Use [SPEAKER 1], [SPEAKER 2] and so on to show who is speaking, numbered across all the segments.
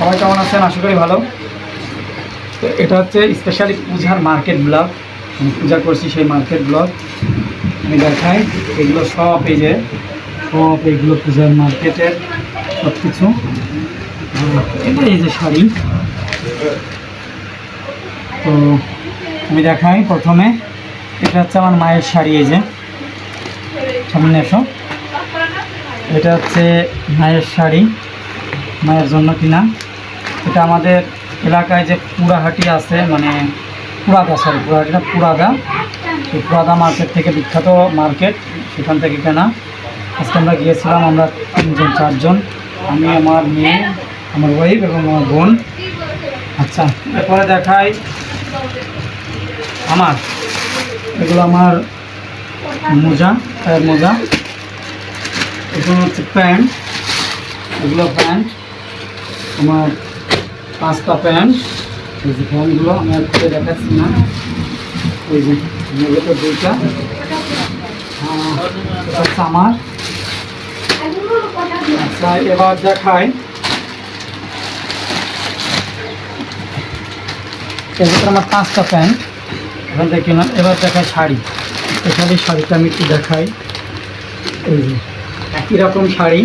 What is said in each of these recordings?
[SPEAKER 1] সবাই কেমন আছেন? আশা করি ভালো। তো এটা হচ্ছে স্পেশালি পূজার মার্কেট ব্লগ আমি পূজা করছি সেই মার্কেট ব্লগ আমি দেখাই, এগুলো সব এই যে, সব এগুলো পূজার মার্কেটের সব কিছু এটা এই যে শাড়ি। তো আমি দেখাই প্রথমে। এটা হচ্ছে আমার মায়ের শাড়ি এই যে। সামনে এসো। এটা হচ্ছে মায়ের শাড়ি। মায়ের জন্য কিনা। এটা আমাদের এলাকায় যে পুরাহাটি আছে মানে পুরাদা সরি পুরাহাটি না পুরাদা। এই পুরাদা মার্কেট থেকে বিখ্যাত মার্কেট সেখান থেকে কেনা। আজকে আমরা গিয়েছিলাম আমরা তিনজন, চারজন। আমি, আমার মেয়ে, আমার ওয়াইফ এবং আমার বোন। আচ্ছা এরপরে দেখাই আমার। এগুলো আমার মোজা, পায়ের মোজা। এগুলো হচ্ছে প্যান্ট। এগুলো প্যান্ট। আমার পাঁচটা প্যান্ট। এই যে প্যান্টগুলো আমি আর দেখাচ্ছি না। এই যে মূলত দুইটা। আমার। আচ্ছা এবার দেখাই। এবার আমার পাঁচটা প্যান্ট। এখান থেকে না এবার দেখাই শাড়ি। স্পেশালি শাড়িটা আমি একটু দেখাই। এই যে একই রকম শাড়ি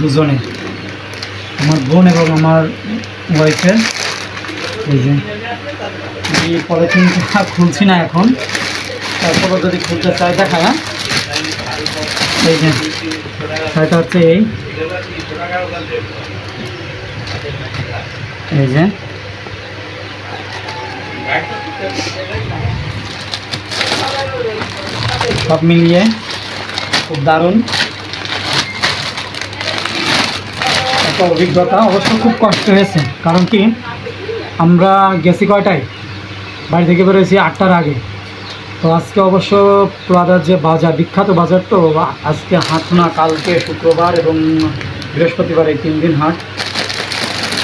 [SPEAKER 1] দুজনের। আমার বোন এবং আমার ওয়াইফের এই যে, আমি পলিথিনটা খুলছি না এখন। তারপরে যদি খুলতে চাই দেখা হ্যাঁ? এই যে সেটা হচ্ছে এই। এই যে। সব মিলিয়ে খুব দারুণ একটা অভিজ্ঞতা অবশ্য খুব কষ্ট হয়েছে। কারণ কি, আমরা গেছি কয়টায়? বাড়ি থেকে বেরোয়েছি আটটার আগে। তো আজকে অবশ্য প্লাদার যে বাজার, বিখ্যাত বাজার তো, আজকে হাট না, কালকে শুক্রবার এবং বৃহস্পতিবার এই তিন দিন হাট।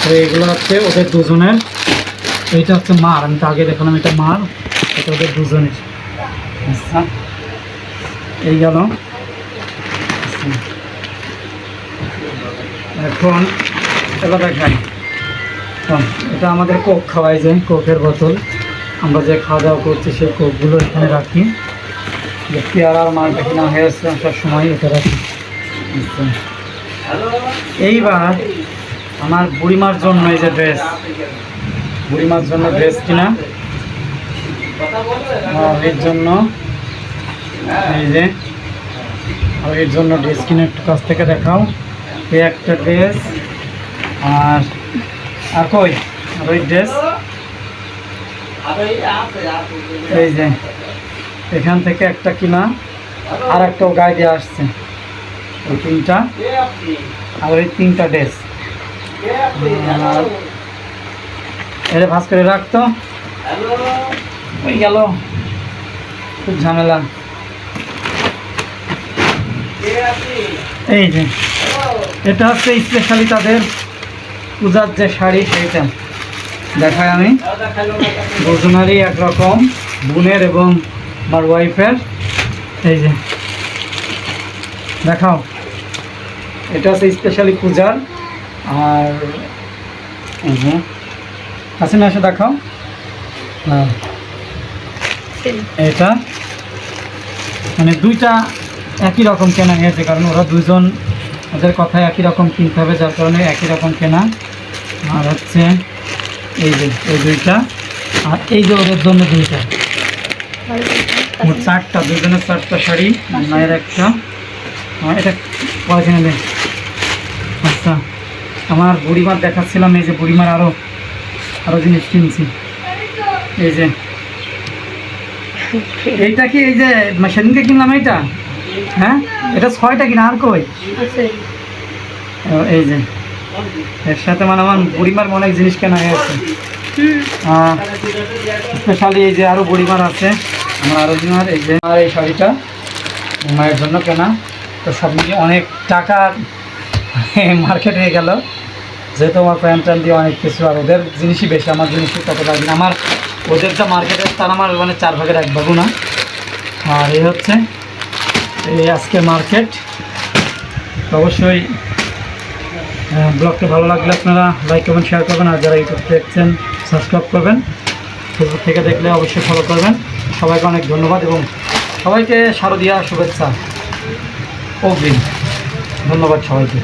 [SPEAKER 1] তো এগুলো হচ্ছে ওদের দুজনের। এইটা হচ্ছে মার, আমি তো আগে দেখলাম এটা মার, এটা ওদের দুজনের। আচ্ছা এই গেল। এখন এটা দেখাই তো এটা আমাদের কোক খাওয়াই যায়, কোকের বোতল। আমরা যে খাওয়া দাওয়া করছি সেই কোকগুলো এখানে রাখি। যে পেয়ারা আর মাছ দেখি না হয়েছে, আসার সময় এটা রাখি। এইবার আমার বুড়িমার জন্য এই যে ড্রেস বুড়িমার জন্য ড্রেস কিনা। এর জন্য। এই যে আর এর জন্য ড্রেস কিনে একটু কাছ থেকে দেখাও। এই একটা ড্রেস, আর আর কই? আর ওই ড্রেস? এই যে, এখান থেকে একটা কিনা, আর একটা গায়ে দিয়ে আসছে। ওই তিনটা, আর ওই তিনটা ড্রেস। আর এটা ভাস করে রাখতো ওই গেল। খুব ঝামেলা। এই যে এটা হচ্ছে স্পেশালি তাদের পূজার যে শাড়ি সেইটা। দেখায় আমি। দুজনেরই একরকম, বোনের এবং আমার ওয়াইফের এই যে। দেখাও। এটা হচ্ছে স্পেশালি পূজার। আর হাসিনা, এসে দেখাও। হ্যাঁ। এটা। মানে দুইটা একই রকম কেনা হয়েছে, কারণ ওরা দুজন ওদের কথায় একই রকম কিনতে হবে, যার কারণে একই রকম কেনা। আর হচ্ছে এই যে, এই দুইটা। আর এই যে ওদের জন্য দুইটা। চারটা, দুজনের চারটা শাড়ি মায়ের একটা। এটা কিনে দেয় আচ্ছা আমার বুড়িমার দেখাচ্ছিলাম, এই যে বুড়িমার আরও আরও জিনিস কিনছি। এই যে। এইটা কি, এই যে, সেদিনকে কিনলাম এইটা? হ্যাঁ? এটা ছয়টা কিনা আর কই? এই যে। এর সাথে মানে আমার বুড়িমার অনেক জিনিস কেনা হয়েছে স্পেশালি এই যে আরও বুড়িমার আছে আমার আরও দিনার এই যে আমার এই শাড়িটা মায়ের জন্য কেনা। তো সব মিলিয়ে অনেক টাকা মার্কেট হয়ে গেল। যেহেতু আমার প্যান্ট ট্যান্ট দিয়ে অনেক কিছু আর ওদের জিনিসই বেশি আমার জিনিসই তত লাগবে না। আমার ওদের যা মার্কেটের তার আমার মানে চার ভাগের এক ভাগও না। আর এই হচ্ছে এই আজকে মার্কেট। অবশ্যই ব্লগটা ভালো লাগলে আপনারা লাইক কমেন্ট শেয়ার করবেন, আর যারা ইউটিউব দেখছেন সাবস্ক্রাইব করবেন। ফেসবুক থেকে দেখলে অবশ্যই ফলো করবেন। সবাইকে অনেক ধন্যবাদ এবং সবাইকে শারদীয়া শুভেচ্ছা। অগ্রিম। ধন্যবাদ সবাইকে।